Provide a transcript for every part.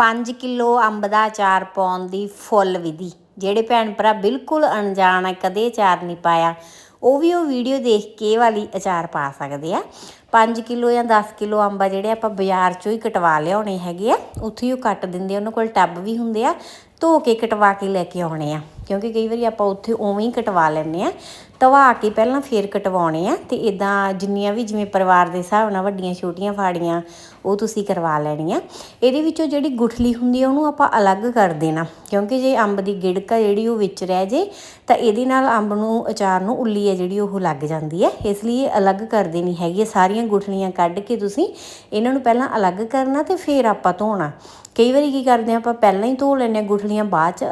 5 kilo ਅੰਬ ਦਾ ਅਚਾਰ ਪਾਉਣ ਦੀ ਫੁੱਲ ਵਿਧੀ। ਜਿਹੜੇ ਭੈਣ ਭਰਾ ਬਿਲਕੁਲ ਅਣਜਾਣ ਆ, ਕਦੇ ਅਚਾਰ ਨਹੀਂ ਪਾਇਆ, ਉਹ ਵੀ ਉਹ ਵੀਡੀਓ ਦੇਖ ਕੇ ਵਾਲੀ ਅਚਾਰ ਪਾ ਸਕਦੇ ਆ। 5 ਕਿਲੋ ਜਾਂ 10 ਕਿਲੋ ਅੰਬ ਆ ਜਿਹੜੇ ਆਪਾਂ ਬਾਜ਼ਾਰ ਚੋਂ ਹੀ ਕਟਵਾ ਲਿਆਉਣੇ ਹੈਗੇ ਆ, ਉੱਥੇ ਹੀ ਉਹ ਕੱਟ ਦਿੰਦੇ ਉਹਨਾਂ ਕੋਲ ਟੱਬ ਵੀ ਹੁੰਦੇ ਆ, ਧੋ ਕੇ ਕਟਵਾ ਕੇ ਲੈ ਕੇ ਆਉਣੇ ਆ। ਕਿਉਂਕਿ ਕਈ ਵਾਰੀ ਆਪਾਂ ਉੱਥੇ ਉਵੇਂ ਹੀ ਕਟਵਾ ਲੈਂਦੇ ਆ ਧਵਾ ਕੇ ਪਹਿਲਾਂ ਫੇਰ ਕਟਵਾਉਣੇ ਆ ਤੇ ਇਦਾਂ ਜਿੰਨੀਆਂ ਵੀ ਜਿਵੇਂ ਪਰਿਵਾਰ ਦੇ ਹਿਸਾਬ ਨਾਲ ਵੱਡੀਆਂ, ਛੋਟੀਆਂ ਫਾੜੀਆਂ, ਉਹ ਤੁਸੀਂ ਕਰਵਾ ਲੈਣੀਆਂ। ਇਹਦੇ ਵਿੱਚੋਂ ਜਿਹੜੀ ਗੁਠਲੀ ਹੁੰਦੀ ਆ, ਉਹਨੂੰ ਆਪਾਂ ਅਲੱਗ ਕਰ ਦੇਣਾ। ਕਿਉਂਕਿ ਜੇ ਅੰਬ ਦੀ ਗਿੜਕ ਆ ਜਿਹੜੀ ਉਹ ਵਿੱਚ ਰਹਿ ਜੇ, ਤਾਂ ਇਹਦੇ ਨਾਲ ਅੰਬ ਨੂੰ, ਅਚਾਰ ਨੂੰ ਉੱਲੀ ਆ ਜਿਹੜੀ ਉਹ ਲੱਗ ਜਾਂਦੀ ਹੈ ਇਸ ਲਈ ਇਹ ਅਲੱਗ ਕਰ ਦੇਣੀ ਹੈਗੀ ਹੈ ਸਾਰੀਆਂ ਗੁਠਲੀਆਂ ਕੱਢ ਕੇ ਤੁਸੀਂ ਇਹਨਾਂ ਨੂੰ ਪਹਿਲਾਂ ਅਲੱਗ ਕਰਨਾ ਤੇ ਫੇਰ ਆਪਾਂ ਧੋਣਾ। ਕਈ ਵਾਰੀ ਕੀ ਕਰਦੇ ਆ, ਆਪਾਂ ਪਹਿਲਾਂ ਹੀ ਧੋ ਲੈਂਦੇ ਆ, ਗੁਠਲੀਆਂ ਬਾਅਦ ਚ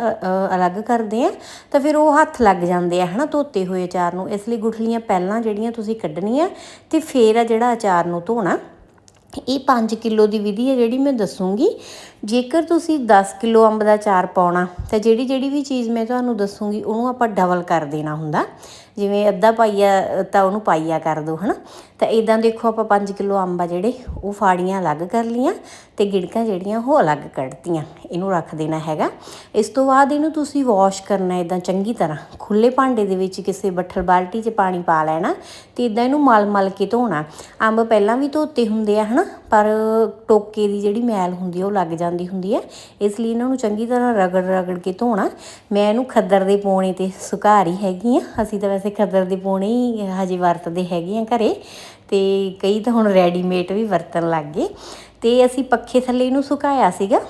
ਅਲੱਗ ਕਰਦੇ ਆ, ਤਾਂ ਫਿਰ ਉਹ ਹੱਥ ਲੱਗ ਜਾਂਦੇ ਆ, ਹਨਾ, ਧੋਤੇ ਹੋਏ ਅਚਾਰ ਨੂੰ। ਇਸ ਲਈ ਗੁਠਲੀਆਂ ਪਹਿਲਾਂ ਜਿਹੜੀਆਂ ਤੁਸੀਂ ਕੱਢਣੀਆਂ ਤੇ ਫੇਰ ਆ ਜਿਹੜਾ ਅਚਾਰ ਨੂੰ ਧੋਣਾ। ਇਹ 5 ਕਿਲੋ ਦੀ ਵਿਧੀ ਹੈ ਜਿਹੜੀ ਮੈਂ ਦੱਸੂਗੀ। ਜੇਕਰ ਤੁਸੀਂ 10 ਕਿਲੋ ਅੰਬ ਦਾ ਚਾਰ ਪਾਉਣਾ, ਤਾਂ ਜਿਹੜੀ ਜਿਹੜੀ ਵੀ ਚੀਜ਼ ਮੈਂ ਤੁਹਾਨੂੰ ਦੱਸੂਗੀ, ਉਹਨੂੰ ਆਪਾਂ ਡਬਲ ਕਰ ਦੇਣਾ ਹੁੰਦਾ। ਜਿਵੇਂ ਅੱਧਾ ਪਾਈਆ, ਤਾਂ ਉਹਨੂੰ ਪਾਈਆ ਕਰ ਦਿਓ ਹਨਾ। ਤਾਂ ਇਦਾਂ ਦੇਖੋ ਆਪਾਂ 5 ਕਿਲੋ ਅੰਬ ਆ ਜਿਹੜੇ, ਉਹ ਫਾੜੀਆਂ ਅਲੱਗ ਕਰ ਲੀਆਂ ਤੇ ਗਿੜਕਾਂ ਜਿਹੜੀਆਂ ਉਹ ਅਲੱਗ ਕੱਢਤੀਆਂ, ਇਹਨੂੰ ਰੱਖ ਦੇਣਾ ਹੈਗਾ। ਇਸ ਤੋਂ ਬਾਅਦ ਇਹਨੂੰ ਤੁਸੀਂ ਵਾਸ਼ ਕਰਨਾ ਇਦਾਂ ਚੰਗੀ ਤਰ੍ਹਾਂ। ਖੁੱਲੇ ਭਾਂਡੇ ਦੇ ਵਿੱਚ ਕਿਸੇ ਬੱਠਲ ਬਾਲਟੀ 'ਚ ਪਾਣੀ ਪਾ ਲੈਣਾ ਤੇ ਇਦਾਂ ਇਹਨੂੰ ਮਲ-ਮਲ ਕੇ ਧੋਣਾ। ਅੰਬ ਪਹਿਲਾਂ ਵੀ ਧੋਤੇ ਹੁੰਦੇ ਆ, ਹਨਾ? ਪਰ ਟੋਕੇ ਦੀ ਜਿਹੜੀ ਮੈਲ ਹੁੰਦੀ ਆ, ਉਹ ਲੱਗ ਜਾਂਦੀ ਹੁੰਦੀ ਹੈ ਇਸ ਲਈ ਇਹਨਾਂ ਨੂੰ ਚੰਗੀ ਤਰ੍ਹਾਂ ਰਗੜ ਰਗੜ ਕੇ ਧੋਣਾ। ਮੈਂ ਇਹਨੂੰ ਖੱਦਰ ਦੇ ਪੋਣੇ ਤੇ ਸੁਕਾ ਰਹੀ ਹੈਗੀ ਆ। ਅਸੀਂ ਤਾਂ ਵੈਸੇ ਖੱਦਰ ਦੇ ਪੋਣੇ ਹੀ ਹਜੇ ਵਰਤਦੇ ਹੈਗੇ ਆ ਘਰੇ। ਤੇ ਕਈ ਤਾਂ ਹੁਣ ਰੈਡੀਮੇਡ ਵੀ ਵਰਤਣ ਲੱਗ ਗਏ। ਤੇ ਅਸੀਂ ਪੱਖੇ ਥੱਲੇ ਇਹਨੂੰ ਸੁਕਾਇਆ ਸੀਗਾ।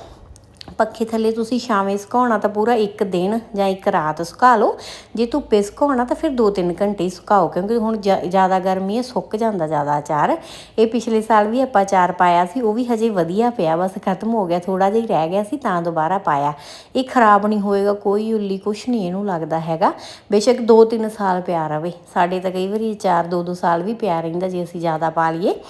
ਪੱਖੇ ਥੱਲੇ ਤੁਸੀਂ ਛਾਵੇਂ ਸੁਕਾਉਣਾ ਤਾਂ ਪੂਰਾ ਇੱਕ ਦਿਨ ਜਾਂ ਇੱਕ ਰਾਤ ਸੁਕਾ ਲਓ। ਜੇ ਧੁੱਪੇ ਸੁਕਾਉਣਾ ਤਾਂ ਫਿਰ 2-3 ਘੰਟੇ ਹੀ ਸੁਕਾਓ, ਕਿਉਂਕਿ ਹੁਣ ਜ਼ਿਆਦਾ ਗਰਮੀ ਹੈ, ਸੁੱਕ ਜਾਂਦਾ ਜ਼ਿਆਦਾ ਅਚਾਰ। ਇਹ ਪਿਛਲੇ ਸਾਲ ਵੀ ਆਪਾਂ ਅਚਾਰ ਪਾਇਆ ਸੀ, ਉਹ ਵੀ ਹਜੇ ਵਧੀਆ ਪਿਆ, ਬਸ ਖਤਮ ਹੋ ਗਿਆ ਥੋੜਾ ਜਿਹਾ ਹੀ ਰਹਿ ਗਿਆ ਸੀ, ਤਾਂ ਦੁਬਾਰਾ ਪਾਇਆ। ਇਹ ਖਰਾਬ ਨਹੀਂ ਹੋਏਗਾ, ਕੋਈ ਉੱਲੀ ਕੁਛ ਨਹੀਂ ਇਹਨੂੰ ਲੱਗਦਾ ਹੈਗਾ। ਬੇਸ਼ੱਕ 2-3 ਸਾਲ ਪਿਆ ਰਵੇ। ਸਾਡੇ ਤਾਂ ਕਈ ਵਾਰੀ ਅਚਾਰ 2-2 ਸਾਲ ਵੀ ਪਿਆ ਰਹਿੰਦਾ, ਜੇ ਅਸੀਂ ਜ਼ਿਆਦਾ ਪਾ ਲਈਏ।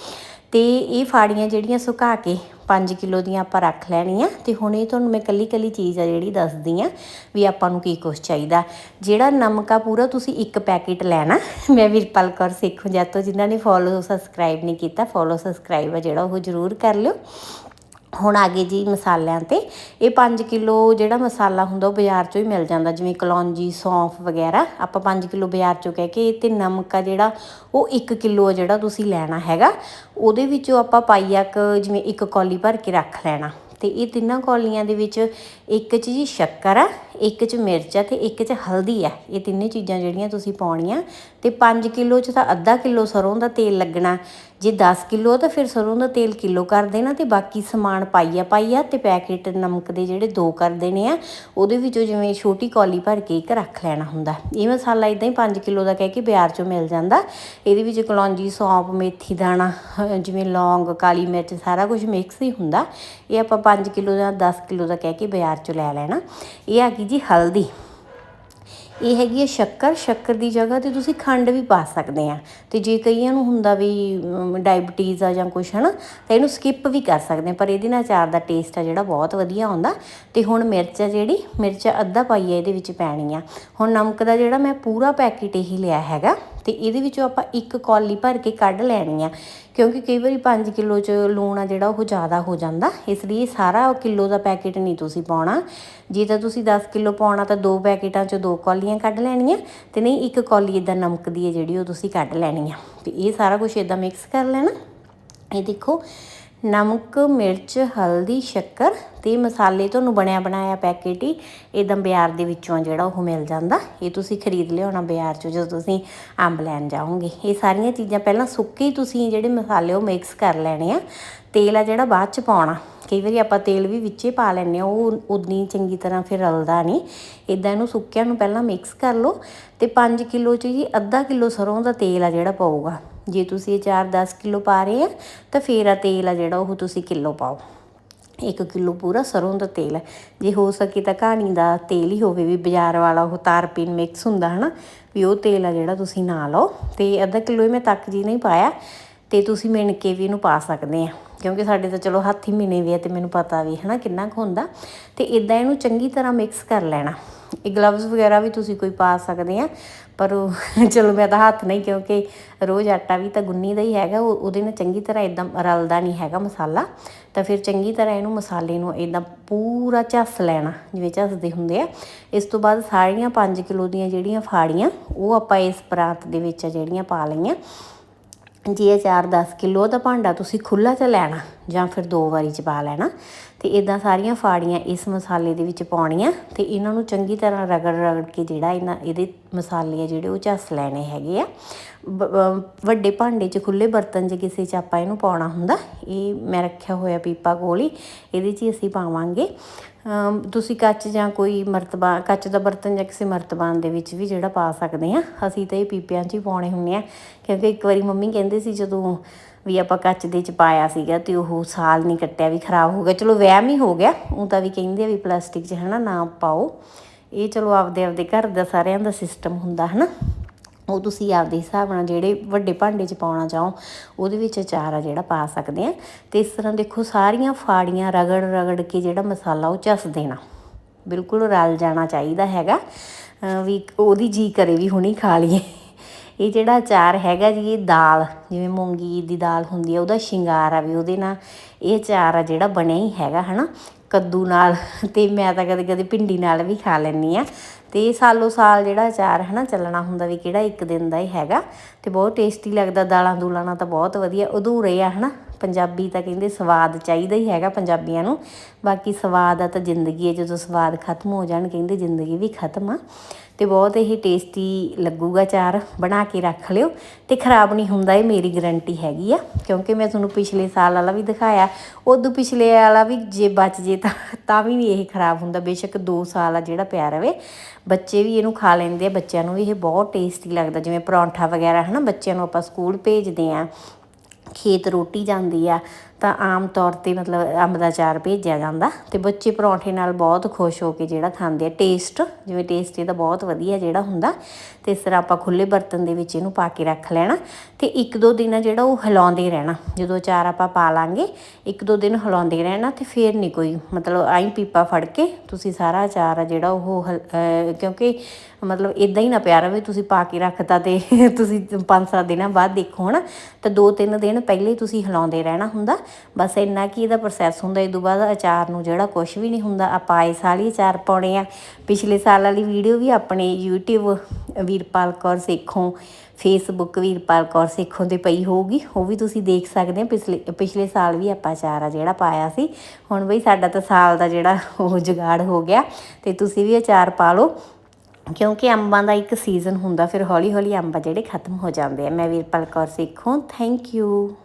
ਤੇ ਇਹ ਫਾੜੀਆਂ ਜਿਹੜੀਆਂ ਸੁਕਾ ਕੇ 5 ਕਿਲੋ ਦੀਆਂ ਆਪਾਂ ਰੱਖ ਲੈਣੀਆਂ ਤੇ ਹੁਣ ਇਹ ਤੁਹਾਨੂੰ ਮੈਂ ਕੱਲੀ ਕੱਲੀ ਚੀਜ਼ ਆ ਜਿਹੜੀ ਦੱਸਦੀ ਆ ਵੀ ਆਪਾਂ ਨੂੰ ਕੀ ਕੁਛ ਚਾਹੀਦਾ। ਜਿਹੜਾ ਨਮਕ ਆ ਪੂਰਾ ਤੁਸੀਂ ਇੱਕ ਪੈਕੇਟ ਲੈਣਾ। ਮੈਂ ਵੀਰਪਾਲ ਕੌਰ ਸਿੱਖੋ ਜੱਤੋ ਜਿਨ੍ਹਾਂ ਨੇ ਫੋਲੋ ਸਬਸਕ੍ਰਾਈਬ ਨਹੀਂ ਕੀਤਾ ਫੋਲੋ ਸਬਸਕ੍ਰਾਈਬ ਆ ਜਿਹੜਾ ਉਹ ਜ਼ਰੂਰ ਕਰ ਲਿਓ। ਹੁਣ ਆ ਗਏ ਜੀ ਮਸਾਲਿਆਂ ਤੇ। ਇਹ 5 ਕਿਲੋ ਜਿਹੜਾ ਮਸਾਲਾ ਹੁੰਦਾ ਉਹ ਬਾਜ਼ਾਰ ਚੋਂ ਹੀ ਮਿਲ ਜਾਂਦਾ, ਜਿਵੇਂ ਕਲੌਂਜੀ, ਸੌਂਫ ਵਗੈਰਾ। ਆਪਾਂ 5 ਕਿਲੋ ਬਾਜ਼ਾਰ ਚੋਂ ਕਹਿ ਕੇ ਤੇ ਨਮਕ ਆ ਜਿਹੜਾ, ਉਹ 1 ਕਿਲੋ ਜਿਹੜਾ ਤੁਸੀਂ ਲੈਣਾ ਹੈਗਾ। ਉਹਦੇ ਵਿੱਚੋਂ ਆਪਾਂ ਪਾਈਆ ਕ ਜਿਵੇਂ ਇੱਕ ਕੌਲੀ ਭਰ ਕੇ ਰੱਖ ਲੈਣਾ। ਤੇ ਇਹ ਤਿੰਨਾਂ ਕੌਲੀਆਂ ਦੇ ਵਿੱਚ ਇੱਕ 'ਚ ਜੀ ਸ਼ੱਕਰ ਆ, ਇੱਕ 'ਚ ਮਿਰਚ ਆ ਤੇ ਇੱਕ 'ਚ ਹਲਦੀ ਆ। ਇਹ ਤਿੰਨੇ ਚੀਜ਼ਾਂ ਜਿਹੜੀਆਂ ਤੁਸੀਂ ਪਾਉਣੀਆਂ। ਤੇ 5 ਕਿਲੋ 'ਚ ਤਾਂ ਅੱਧਾ ਕਿਲੋ ਸਰੋਂ ਦਾ ਤੇਲ ਲੱਗਣਾ। ਜੇ 10 ਕਿਲੋ ਤਾਂ ਫਿਰ ਸਰੋਂ ਦਾ ਤੇਲ ਕਿਲੋ ਕਰ ਦੇਣਾ ਤੇ ਬਾਕੀ ਸਮਾਨ ਪਾਈਆ ਪਾਈਆ ਤੇ ਪੈਕੇਟ ਨਮਕ ਦੇ ਜਿਹੜੇ ਦੋ ਕਰ ਦੇਣੇ ਆ, ਉਹਦੇ ਵਿੱਚੋਂ ਜਿਵੇਂ ਛੋਟੀ ਕੌਲੀ ਭਰ ਕੇ ਇੱਕ ਰੱਖ ਲੈਣਾ ਹੁੰਦਾ। ਇਹ ਮਸਾਲਾ ਇਦਾਂ ਹੀ 5 ਕਿਲੋ ਦਾ ਕਹਿ ਕੇ ਬਾਜ਼ਾਰ ਚੋਂ ਮਿਲ ਜਾਂਦਾ। ਇਹਦੇ ਵਿੱਚ ਕਲੌਂਜੀ ਸੌਂਪ ਮੇਥੀ, ਦਾਣਾ ਜਿਵੇਂ ਲੌਂਗ, ਕਾਲੀ ਮਿਰਚ ਸਾਰਾ ਕੁਝ ਮਿਕਸ ਹੀ ਹੁੰਦਾ। ਇਹ ਆਪਾਂ 5 ਕਿਲੋ ਜਾਂ 10 ਕਿਲੋ ਦਾ ਕਹਿ ਕੇ ਬਾਜ਼ਾਰ ਚੋਂ ਲੈ ਲੈਣਾ। ਇਹ ਆ ਗਈ ਜੀ ਹਲਦੀ। ਇਹ ਹੈਗੀ ਹੈ ਸ਼ੱਕਰ ਸ਼ੱਕਰ ਦੀ ਜਗ੍ਹਾ ਤੇ ਤੁਸੀਂ ਖੰਡ ਵੀ ਪਾ ਸਕਦੇ ਆ। ਤੇ ਜੇ ਕਈਆਂ ਨੂੰ ਹੁੰਦਾ ਵੀ ਡਾਇਬਟੀਜ਼ ਆ ਜਾਂ ਕੁਛ, ਹਨਾ, ਤਾਂ ਇਹਨੂੰ ਸਕਿਪ ਵੀ ਕਰ ਸਕਦੇ ਆ। ਪਰ ਇਹਦੇ ਨਾਲ ਚਾਰ ਦਾ ਟੇਸਟ ਆ ਜਿਹੜਾ ਬਹੁਤ ਵਧੀਆ ਆਉਂਦਾ। ਤੇ ਹੁਣ ਮਿਰਚ ਆ ਜਿਹੜੀ, ਮਿਰਚ ਅੱਧਾ ਪਾਈਆ ਇਹਦੇ ਵਿੱਚ ਪੈਣੀ ਆ। ਹੁਣ ਨਮਕ ਦਾ ਜਿਹੜਾ ਮੈਂ ਪੂਰਾ ਪੈਕੇਟ ਇਹੀ ਲਿਆ ਹੈਗਾ। ਤੇ ਇਹਦੇ ਵਿੱਚੋਂ ਆਪਾਂ ਇੱਕ ਕੌਲੀ ਭਰ ਕੇ ਕੱਢ ਲੈਣੀ ਆ। ਕਿਉਂਕਿ ਕਈ ਵਾਰੀ 5 ਕਿਲੋ ਚ ਲੂਣ ਆ ਜਿਹੜਾ ਉਹ ਜ਼ਿਆਦਾ ਹੋ ਜਾਂਦਾ। ਇਸ ਲਈ ਸਾਰਾ ਕਿਲੋ ਦਾ ਪੈਕੇਟ ਨਹੀਂ ਤੁਸੀਂ ਪਾਉਣਾ। ਜੇ ਤਾਂ ਤੁਸੀਂ 10 ਕਿਲੋ ਪਾਉਣਾ ਤਾਂ ਦੋ ਪੈਕੇਟਾਂ ਚ ਦੋ ਕੌਲੀਆਂ ਕੱਢ ਲੈਣੀਆਂ ਤੇ ਨਹੀਂ, ਇੱਕ ਕੌਲੀ ਇਦਾਂ ਨਮਕ ਦੀ ਹੈ ਜਿਹੜੀ ਉਹ ਤੁਸੀਂ ਕੱਢ ਲੈਣੀ ਆ। ਤੇ ਇਹ ਸਾਰਾ ਕੁਝ ਇਦਾਂ ਮਿਕਸ ਕਰ ਲੈਣਾ। ਇਹ ਦੇਖੋ ਨਮਕ, ਮਿਰਚ, ਹਲਦੀ, ਸ਼ੱਕਰ ਤੇ ਮਸਾਲੇ ਤੁਹਾਨੂੰ ਬਣਿਆ ਬਣਾਇਆ ਪੈਕੇਟ ਹੀ ਇਦਾਂ ਬਾਜ਼ਾਰ ਦੇ ਵਿੱਚੋਂ ਜਿਹੜਾ ਉਹ ਮਿਲ ਜਾਂਦਾ। ਇਹ ਤੁਸੀਂ ਖਰੀਦ ਲਿਆਉਣਾ ਬਾਜ਼ਾਰ ਚੋਂ ਜਦੋਂ ਤੁਸੀਂ ਅੰਬ ਲੈਣ ਜਾਓਗੇ। ਇਹ ਸਾਰੀਆਂ ਚੀਜ਼ਾਂ ਪਹਿਲਾਂ ਸੁੱਕੇ ਹੀ ਤੁਸੀਂ ਜਿਹੜੇ ਮਸਾਲੇ ਉਹ ਮਿਕਸ ਕਰ ਲੈਣੇ ਆ। ਤੇਲ ਆ ਜਿਹੜਾ ਬਾਅਦ ਚ ਪਾਉਣਾ। ਕਈ ਵਾਰੀ ਆਪਾਂ ਤੇਲ ਵੀ ਵਿੱਚੇ ਪਾ ਲੈਂਦੇ ਆ, ਉਹ ਉਦਨੀ ਚੰਗੀ ਤਰ੍ਹਾਂ ਫਿਰ ਰਲਦਾ ਨਹੀਂ। ਇਦਾਂ ਇਹਨੂੰ ਸੁੱਕਿਆਂ ਨੂੰ ਪਹਿਲਾਂ ਮਿਕਸ ਕਰ ਲਓ ਤੇ 5 ਕਿਲੋ ਚ ਜੀ ਅੱਧਾ ਕਿਲੋ ਸਰੋਂ ਦਾ ਤੇਲ ਆ ਜਿਹੜਾ ਪਾਊਗਾ। ਜੇ ਤੁਸੀਂ ਇਹ 4-10 ਕਿਲੋ ਪਾ ਰਹੇ ਆ, ਤਾਂ ਫੇਰ ਆ ਤੇਲ ਆ ਜਿਹੜਾ ਉਹ ਤੁਸੀਂ ਕਿਲੋ ਪਾਓ। 1 ਕਿਲੋ ਪੂਰਾ ਸਰੋਂ ਦਾ ਤੇਲ ਹੈ ਜੇ ਹੋ ਸਕੇ ਤਾਂ ਕਹਾਣੀ ਦਾ ਤੇਲ ਹੀ ਹੋਵੇ ਵੀ ਬਾਜ਼ਾਰ ਵਾਲਾ ਉਹ ਤਾਰਪੀਨ ਮਿਕਸ ਹੁੰਦਾ, ਹਨਾ? ਵੀ ਉਹ ਤੇਲ ਆ ਜਿਹੜਾ ਤੁਸੀਂ ਨਾ ਲਓ। ਤੇ ਅੱਧਾ ਕਿਲੋ ਹੀ ਮੈਂ ਤੱਕ ਜੀ ਨਹੀਂ ਪਾਇਆ, ਤੇ ਤੁਸੀਂ ਮਿਣ ਕੇ ਵੀ ਇਹਨੂੰ ਪਾ ਸਕਦੇ ਆ। ਕਿਉਂਕਿ ਸਾਡੇ ਤਾਂ ਚਲੋ ਹੱਥ ਹੀ ਮਿਣੇ ਵੀ ਆ ਤੇ ਮੈਨੂੰ ਪਤਾ ਵੀ, ਹਨਾ, ਕਿੰਨਾ ਕੁ ਹੁੰਦਾ। ਤੇ ਇਦਾਂ ਇਹਨੂੰ ਚੰਗੀ ਤਰ੍ਹਾਂ ਮਿਕਸ ਕਰ ਲੈਣਾ। ਇਹ ਗਲਵਸ ਵਗੈਰਾ ਵੀ ਤੁਸੀਂ ਕੋਈ ਪਾ ਸਕਦੇ ਆ, ਪਰ ਉਹ ਚਲੋ ਮੈਂ ਤਾਂ ਹੱਥ ਨਹੀਂ, ਕਿਉਂਕਿ ਰੋਜ਼ ਆਟਾ ਵੀ ਤਾਂ ਗੁੰਨੀ ਦਾ ਹੀ ਹੈਗਾ, ਉਹ- ਉਹਦੇ ਨਾਲ ਚੰਗੀ ਤਰ੍ਹਾਂ ਇਦਾਂ ਰਲਦਾ ਨਹੀਂ ਹੈਗਾ ਮਸਾਲਾ। ਤਾਂ ਫਿਰ ਚੰਗੀ ਤਰ੍ਹਾਂ ਇਹਨੂੰ ਮਸਾਲੇ ਨੂੰ ਇਦਾਂ ਪੂਰਾ ਝੱਸ ਲੈਣਾ, ਜਿਵੇਂ ਝੱਸਦੇ ਹੁੰਦੇ ਆ। ਇਸ ਤੋਂ ਬਾਅਦ ਸਾਰੀਆਂ 5 ਕਿਲੋ ਦੀਆਂ ਜਿਹੜੀਆਂ ਫਾੜੀਆਂ, ਉਹ ਆਪਾਂ ਇਸ ਪਰਾਤ ਦੇ ਵਿੱਚ ਜਿਹੜੀਆਂ ਪਾ ਲਈਆਂ। ਜੇ ਅਚਾਰ 10 ਕਿਲੋ ਦਾ ਭਾਂਡਾ ਤੁਸੀਂ ਖੁੱਲਾ ਚ ਲੈਣਾ। ਜਾਂ ਫਿਰ ਦੋ ਵਾਰੀ ਚ ਪਾ ਲੈਣਾ। ਤੇ ਇਦਾਂ ਸਾਰੀਆਂ ਫਾੜੀਆਂ ਇਸ ਮਸਾਲੇ ਦੇ ਵਿੱਚ ਪਾਉਣੀਆਂ ਤੇ ਇਹਨਾਂ ਨੂੰ ਚੰਗੀ ਤਰ੍ਹਾਂ ਰਗੜ ਰਗੜ ਕੇ ਜਿਹੜਾ ਇਹਨਾਂ ਇਹਦੇ ਮਸਾਲੇ ਆ ਜਿਹੜੇ ਉਹ ਝੱਸ ਲੈਣੇ ਹੈਗੇ ਆ। ਬ- ਵੱਡੇ ਭਾਂਡੇ 'ਚ ਖੁੱਲੇ ਬਰਤਨ 'ਚ ਕਿਸੇ 'ਚ ਆਪਾਂ ਇਹਨੂੰ ਪਾਉਣਾ ਹੁੰਦਾ। ਇਹ ਮੈਂ ਰੱਖਿਆ ਹੋਇਆ ਪੀਪਾ ਕੋਲ ਹੀ, ਇਹਦੇ 'ਚ ਹੀ ਅਸੀਂ ਪਾਵਾਂਗੇ। ਤੁਸੀਂ ਕੱਚ ਜਾਂ ਕੋਈ ਮਰਤਬਾ, ਕੱਚ ਦਾ ਬਰਤਨ ਜਾਂ ਕਿਸੇ ਮਰਤਬਾਨ ਦੇ ਵਿੱਚ ਵੀ ਜਿਹੜਾ ਪਾ ਸਕਦੇ ਆ। ਅਸੀਂ ਤਾਂ ਇਹ ਪੀਪਿਆਂ 'ਚ ਹੀ ਪਾਉਣੇ ਹੁੰਦੇ ਆ। ਕਿਉਂਕਿ ਇੱਕ ਵਾਰੀ ਮੰਮੀ ਕਹਿੰਦੇ ਸੀ ਜਦੋਂ ਵੀ ਆਪਾਂ ਕੱਚ ਦੇ 'ਚ ਪਾਇਆ ਸੀਗਾ ਤੇ ਉਹ ਸਾਲ ਨਹੀਂ ਕੱਟਿਆ, ਵੀ ਖਰਾਬ ਹੋ ਗਿਆ। ਚਲੋ ਵਹਿਮ ਹੀ ਹੋ ਗਿਆ। ਉਹ ਤਾਂ ਵੀ ਕਹਿੰਦੇ ਆ ਵੀ ਪਲਾਸਟਿਕ 'ਚ ਹਨਾ ਨਾ ਪਾਓ। ਇਹ ਚਲੋ ਆਪਦੇ ਆਪਦੇ ਘਰ ਦਾ ਸਾਰਿਆਂ ਦਾ ਸਿਸਟਮ ਹੁੰਦਾ ਹਨਾ। ਉਹ ਤੁਸੀਂ ਆਪਦੇ ਹਿਸਾਬ ਨਾਲ ਜਿਹੜੇ ਵੱਡੇ ਭਾਂਡੇ 'ਚ ਪਾਉਣਾ ਚਾਹੋ, ਉਹਦੇ ਵਿੱਚ ਅਚਾਰ ਆ ਜਿਹੜਾ ਪਾ ਸਕਦੇ ਆ। ਤੇ ਇਸ ਤਰ੍ਹਾਂ ਦੇਖੋ ਸਾਰੀਆਂ ਫਾੜੀਆਂ ਰਗੜ ਰਗੜ ਕੇ ਜਿਹੜਾ ਮਸਾਲਾ ਉਹ ਝੱਸ ਦੇਣਾ। ਬਿਲਕੁਲ ਰਲ ਜਾਣਾ ਚਾਹੀਦਾ ਹੈਗਾ। ਵੀ ਉਹਦੀ ਜੀ ਕਰੇ ਵੀ ਹੁਣੀ ਖਾ ਲਈਏ। ਇਹ ਜਿਹੜਾ ਅਚਾਰ ਹੈਗਾ ਜੀ, ਇਹ ਦਾਲ, ਜਿਵੇਂ ਮੂੰਗੀ ਦੀ ਦਾਲ ਹੁੰਦੀ ਆ, ਉਹਦਾ ਸ਼ਿੰਗਾਰ ਆ ਵੀ ਉਹਦੇ ਨਾਲ ਇਹ ਅਚਾਰ ਆ ਜਿਹੜਾ ਬਣਿਆ ਹੀ ਹੈਗਾ, ਹਨਾ? ਕੱਦੂ ਨਾਲ ਤੇ ਮੈਂ ਤਾਂ ਕਦੇ ਕਦੇ ਭਿੰਡੀ ਨਾਲ ਵੀ ਖਾ ਲੈਂਦੀ ਆ। ਤੇ ਸਾਲੋ ਸਾਲ ਜਿਹੜਾ ਅਚਾਰ ਹੈ ਨਾ ਚੱਲਣਾ ਹੁੰਦਾ ਵੀ ਕਿਹੜਾ ਇੱਕ ਦਿਨ ਦਾ ਹੀ ਹੈਗਾ। ਤੇ ਬਹੁਤ ਟੇਸਟੀ ਲੱਗਦਾ ਦਾਲਾਂ ਦੂਲਾਂ ਨਾਲ ਤਾਂ ਬਹੁਤ ਵਧੀਆ ਅਧੂਰੇ ਆ, ਹਨਾ? ਪੰਜਾਬੀ ਤਾਂ ਕਹਿੰਦੇ ਸਵਾਦ ਚਾਹੀਦਾ ਹੀ ਹੈਗਾ ਪੰਜਾਬੀਆਂ ਨੂੰ। ਬਾਕੀ ਸਵਾਦ ਆ ਤਾਂ ਜ਼ਿੰਦਗੀ ਹੈ ਜਦੋਂ ਸਵਾਦ ਖਤਮ ਹੋ ਜਾਣ ਕਹਿੰਦੇ ਜ਼ਿੰਦਗੀ ਵੀ ਖਤਮ ਆ। ਤੇ ਬਹੁਤ ਇਹ ਟੇਸਟੀ ਲੱਗੂਗਾ ਚਾਰ ਬਣਾ ਕੇ ਰੱਖ ਲਿਓ ਤੇ ਖਰਾਬ ਨਹੀਂ ਹੁੰਦਾ, ਇਹ ਮੇਰੀ ਗਾਰੰਟੀ ਹੈਗੀ ਆ। ਕਿਉਂਕਿ ਮੈਂ ਤੁਹਾਨੂੰ ਪਿਛਲੇ ਸਾਲ ਵਾਲਾ ਵੀ ਦਿਖਾਇਆ, ਉਦੋਂ ਪਿਛਲੇ ਵਾਲਾ ਵੀ ਜੇ ਬਚ ਜੇ ਤਾਂ ਤਾਂ ਵੀ ਨਹੀਂ ਇਹ ਖਰਾਬ ਹੁੰਦਾ। ਬੇਸ਼ੱਕ 2 ਸਾਲ ਆ ਜਿਹੜਾ ਪਿਆ ਰਵੇ, ਬੱਚੇ ਵੀ ਇਹਨੂੰ ਖਾ ਲੈਂਦੇ ਆ, ਬੱਚਿਆਂ ਨੂੰ ਵੀ ਇਹ ਬਹੁਤ ਟੇਸਟੀ ਲੱਗਦਾ। ਜਿਵੇਂ ਪਰੌਂਠਾ ਵਗੈਰਾ ਹਨਾ, ਬੱਚਿਆਂ ਨੂੰ ਆਪਾਂ ਸਕੂਲ ਭੇਜਦੇ ਆ ਖੇਤ ਰੋਟੀ ਜਾਂਦੀ ਆ ਤਾਂ ਆਮ ਤੌਰ ਤੇ ਮਤਲਬ ਅੰਬ ਦਾ ਚਾਰ ਭੇਜਿਆ ਜਾਂਦਾ ਤੇ ਬੱਚੇ ਪਰੌਂਠੇ ਨਾਲ ਬਹੁਤ ਖੁਸ਼ ਹੋ ਕੇ ਜਿਹੜਾ ਖਾਂਦੇ ਆ। ਟੇਸਟ ਜਿਵੇਂ ਟੇਸਟ ਇਹਦਾ ਬਹੁਤ ਵਧੀਆ ਜਿਹੜਾ ਹੁੰਦਾ। ਤੇ ਇਸ ਤਰ੍ਹਾਂ ਆਪਾਂ ਖੁੱਲੇ ਬਰਤਨ ਦੇ ਵਿੱਚ ਇਹਨੂੰ ਪਾ ਕੇ ਰੱਖ ਲੈਣਾ ਤੇ ਇੱਕ ਦੋ ਦਿਨ ਆ ਜਿਹੜਾ ਉਹ ਹਿਲਾਉਂਦੇ ਰਹਿਣਾ। ਜਦੋਂ ਅਚਾਰ ਆਪਾਂ ਪਾ ਲਾਂਗੇ, ਇੱਕ ਦੋ ਦਿਨ ਹਿਲਾਉਂਦੇ ਰਹਿਣਾ ਤੇ ਫੇਰ ਨਹੀਂ ਕੋਈ ਮਤਲਬ ਆਈ ਪੀਪਾ ਫੜ ਕੇ ਤੁਸੀਂ ਸਾਰਾ ਅਚਾਰ ਆ ਜਿਹੜਾ ਉਹ ਹਲ- ਕਿਉਂਕਿ ਮਤਲਬ ਇਦਾਂ ਹੀ ਨਾ ਪਿਆ ਰਵੇ, ਤੁਸੀਂ ਪਾ ਕੇ ਰੱਖਤਾ ਤੇ ਤੁਸੀਂ ਪੰਜ ਸੱਤ ਦਿਨਾਂ ਬਾਅਦ ਦੇਖੋ ਹਨਾ। ਤਾਂ ਦੋ ਤਿੰਨ ਦਿਨ ਪਹਿਲੇ ਤੁਸੀਂ ਹਿਲਾਉਂਦੇ ਰਹਿਣਾ ਹੁੰਦਾ। ਬਸ ਇੰਨਾ ਕੀ ਇਹਦਾ ਪ੍ਰੋਸੈਸ ਹੁੰਦਾ ਇਸ ਤੋਂ ਬਾਅਦ ਅਚਾਰ ਨੂੰ ਜਿਹੜਾ ਕੁਝ ਵੀ ਨਹੀਂ ਹੁੰਦਾ, ਆਪਾਂ ਇਸ ਸਾਲ ਹੀ ਅਚਾਰ ਪਾਉਣੇ ਆ। ਪਿਛਲੇ ਸਾਲ ਵਾਲੀ ਵੀਡੀਓ ਵੀ ਆਪਣੇ YouTube ਵੀਰਪਾਲ ਕੌਰ ਸੇਖੋਂ ਫੇਸਬੁੱਕ ਵੀਰਪਾਲ ਕੌਰ ਸੇਖੋਂ ਤੇ ਪਈ ਹੋਊਗੀ, ਉਹ ਵੀ ਤੁਸੀਂ ਦੇਖ ਸਕਦੇ ਹੋ ਪਿਛਲੇ ਪਿਛਲੇ ਸਾਲ ਵੀ ਆਪਾਂ ਅਚਾਰ ਆ ਜਿਹੜਾ ਪਾਇਆ ਸੀ। ਹੁਣ ਬਈ ਸਾਡਾ ਤਾਂ ਸਾਲ ਦਾ ਜਿਹੜਾ ਉਹ ਜੁਗਾੜ ਹੋ ਗਿਆ, ਤੇ ਤੁਸੀਂ ਵੀ ਅਚਾਰ ਪਾ ਲਓ। ਕਿਉਂਕਿ ਅੰਬਾਂ ਦਾ ਇੱਕ ਸੀਜ਼ਨ ਹੁੰਦਾ, ਫਿਰ ਹੌਲੀ ਹੌਲੀ ਅੰਬ ਜਿਹੜੇ ਖਤਮ ਹੋ ਜਾਂਦੇ ਆ। ਮੈਂ ਵੀਰਪਾਲ ਕੌਰ ਸੇਖੋਂ ਥੈਂਕ ਯੂ